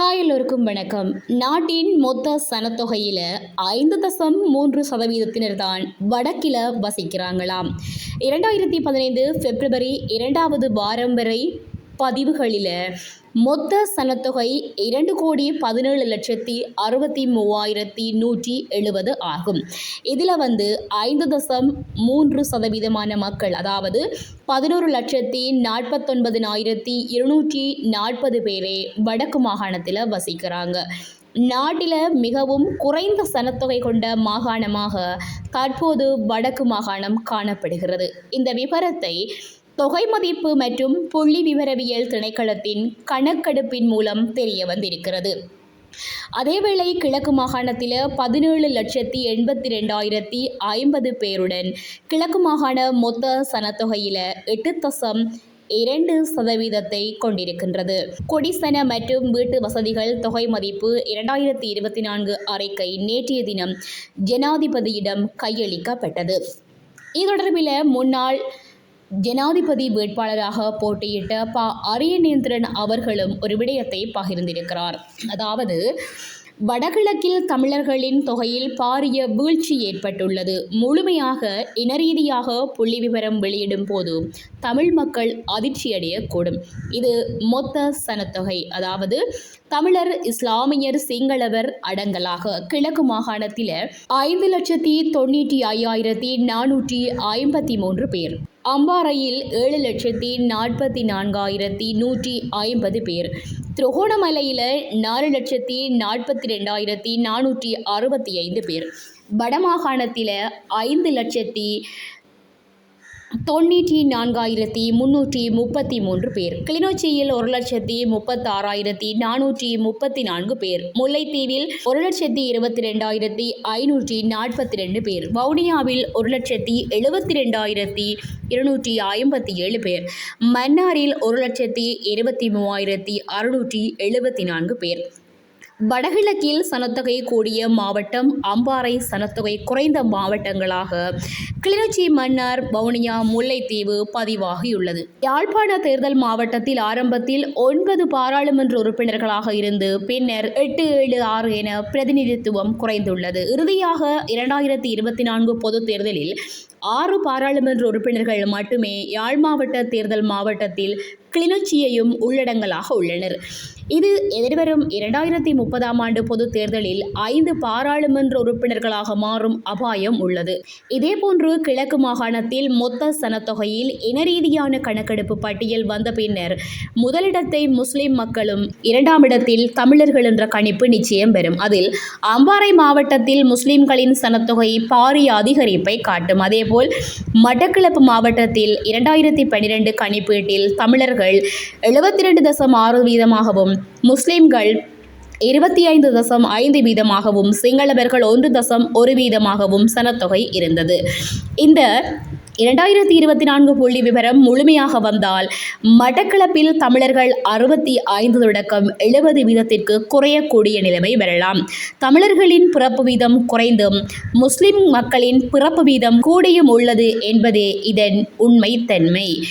Hi எல்லோருக்கும் வணக்கம். நாட்டின் மொத்த சனத்தொகையில் ஐந்து தசம் மூன்று சதவீதத்தினர் தான் வடக்கில் வசிக்கிறாங்களாம். இரண்டாயிரத்தி பதினைந்து பிப்ரவரி இரண்டாவது வாரம் வரை பதிவுகளில் மொத்த சனத்தொகை இரண்டு கோடி பதினேழு லட்சத்தி அறுபத்தி மூவாயிரத்தி நூற்றி எழுபது ஆகும். இதில் வந்து ஐந்து தசம் மூன்று சதவீதமான மக்கள் அதாவது பதினோரு லட்சத்தி நாற்பத்தொன்பதினாயிரத்தி இருநூற்றி நாற்பது பேரே வடக்கு மாகாணத்தில் வசிக்கிறாங்க. நாட்டில் மிகவும் குறைந்த சனத்தொகை கொண்ட மாகாணமாக தற்போது வடக்கு மாகாணம் காணப்படுகிறது. இந்த விவரத்தை தொகை மதிப்பு மற்றும் புள்ளி விவரவியல் திணைக்களத்தின் கணக்கெடுப்பின் மூலம் தெரிய வந்திருக்கிறது. அதேவேளை கிழக்கு மாகாணத்தில் பதினேழு லட்சத்தி எண்பத்தி ரெண்டாயிரத்தி ஐம்பது பேருடன் கிழக்கு மாகாண மொத்த சனத்தொகையில் எட்டு தசம் இரண்டு சதவீதத்தை கொண்டிருக்கின்றது. கொடிசன மற்றும் வீட்டு வசதிகள் தொகை மதிப்பு இரண்டாயிரத்தி இருபத்தி நான்கு அறிக்கை நேற்றைய தினம் ஜனாதிபதியிடம் கையளிக்கப்பட்டது. இது தொடர்பில் முன்னாள் ஜனாதிபதி வேட்பாளராக போட்டியிட்ட ப அரியநேந்திரன் அவர்களும் ஒரு விடயத்தை பகிர்ந்திருக்கிறார். அதாவது வடகிழக்கில் தமிழர்களின் தொகையில் பாரிய வீழ்ச்சி ஏற்பட்டுள்ளது. முழுமையாக இனரீதியாக புள்ளி விவரம் வெளியிடும் போது தமிழ் மக்கள் அதிர்ச்சியடையக்கூடும். இது மொத்த சனத்தொகை. அதாவது தமிழர் இஸ்லாமியர் சிங்களவர் அடங்கலாக கிழக்கு மாகாணத்தில் ஐந்து லட்சத்தி தொண்ணூற்றி ஐயாயிரத்தி நானூற்றி ஐம்பத்தி மூன்று பேர். அம்பாறையில் ஏழு லட்சத்தி நாற்பத்தி நான்காயிரத்தி நூற்றி ஐம்பது பேர். திருகோணமலையில் நாலு லட்சத்தி நாற்பத்தி ரெண்டாயிரத்தி நானூற்றி அறுபத்தி ஐந்து பேர். வடமாகாணத்தில் ஐந்து லட்சத்தி தொண்ணூற்றி நான்காயிரத்தி முன்னூற்றி முப்பத்தி மூன்று பேர். கிளிநொச்சியில் ஒரு லட்சத்தி முப்பத்தாறாயிரத்தி நானூற்றி முப்பத்தி நான்கு பேர். முல்லைத்தீவில் ஒரு லட்சத்தி இருபத்தி ரெண்டாயிரத்தி ஐநூற்றி நாற்பத்தி ரெண்டு பேர். வவுனியாவில் ஒரு லட்சத்தி எழுபத்தி ரெண்டாயிரத்தி இருநூற்றி ஐம்பத்தி ஏழு பேர். மன்னாரில் ஒரு லட்சத்தி இருபத்தி மூவாயிரத்தி அறுநூற்றி எழுபத்தி நான்கு பேர். வடகிழக்கில் சனத்தொகை கூடிய மாவட்டம் அம்பாறை சனத்தொகை குறைந்த மாவட்டங்களாக கிளிநொச்சி மன்னார் வவுனியா முல்லைத்தீவு பதிவாகியுள்ளது. யாழ்ப்பாண தேர்தல் மாவட்டத்தில் ஆரம்பத்தில் ஒன்பது பாராளுமன்ற உறுப்பினர்களாக இருந்து பின்னர் எட்டு ஏழு ஆறு என பிரதிநிதித்துவம் குறைந்துள்ளது. இறுதியாக இரண்டாயிரத்தி இருபத்தி நான்கு பொதுத் தேர்தலில் ஆறு பாராளுமன்ற உறுப்பினர்கள் மட்டுமே யாழ் மாவட்ட தேர்தல் மாவட்டத்தில் கிளிநொச்சியையும் உள்ளடங்கலாக உள்ளனர். இது எதிர்வரும் இரண்டாயிரத்தி முப்பதாம் ஆண்டு பொது தேர்தலில் ஐந்து பாராளுமன்ற உறுப்பினர்களாக மாறும் அபாயம் உள்ளது. இதேபோன்று கிழக்கு மாகாணத்தில் மொத்த சனத்தொகையில் இனரீதியான கணக்கெடுப்பு பட்டியல் வந்த பின்னர் முதலிடத்தை முஸ்லிம் மக்களும் இரண்டாம் இடத்தில் தமிழர்கள் என்ற கணிப்பு நிச்சயம் பெறும். அதில் அம்பாறை மாவட்டத்தில் முஸ்லிம்களின் சனத்தொகை பாரிய அதிகரிப்பை காட்டும். அதே அதேபோல் மட்டக்களப்பு மாவட்டத்தில் இரண்டாயிரத்தி பன்னிரெண்டு கணிப்பீட்டில் தமிழர்கள் எழுபத்தி ரெண்டு தசம் ஆறு வீதமாகவும் முஸ்லிம்கள் இருபத்தி ஐந்து தசம் ஐந்து வீதமாகவும் சிங்களவர்கள் ஒன்று தசம் ஒரு வீதமாகவும் சனத்தொகை இருந்தது. இந்த இரண்டாயிரத்தி இருபத்தி நான்கு புள்ளி விவரம் முழுமையாக வந்தால் மட்டக்களப்பில் தமிழர்கள் அறுபத்தி ஐந்து தொடக்கம் எழுபது வீதத்திற்கு குறையக்கூடிய நிலைமை வரலாம். தமிழர்களின் பிறப்பு வீதம் குறைந்தும் முஸ்லிம் மக்களின் பிறப்பு வீதம் கூடியும் உள்ளது என்பதே இதன் உண்மை தன்மை.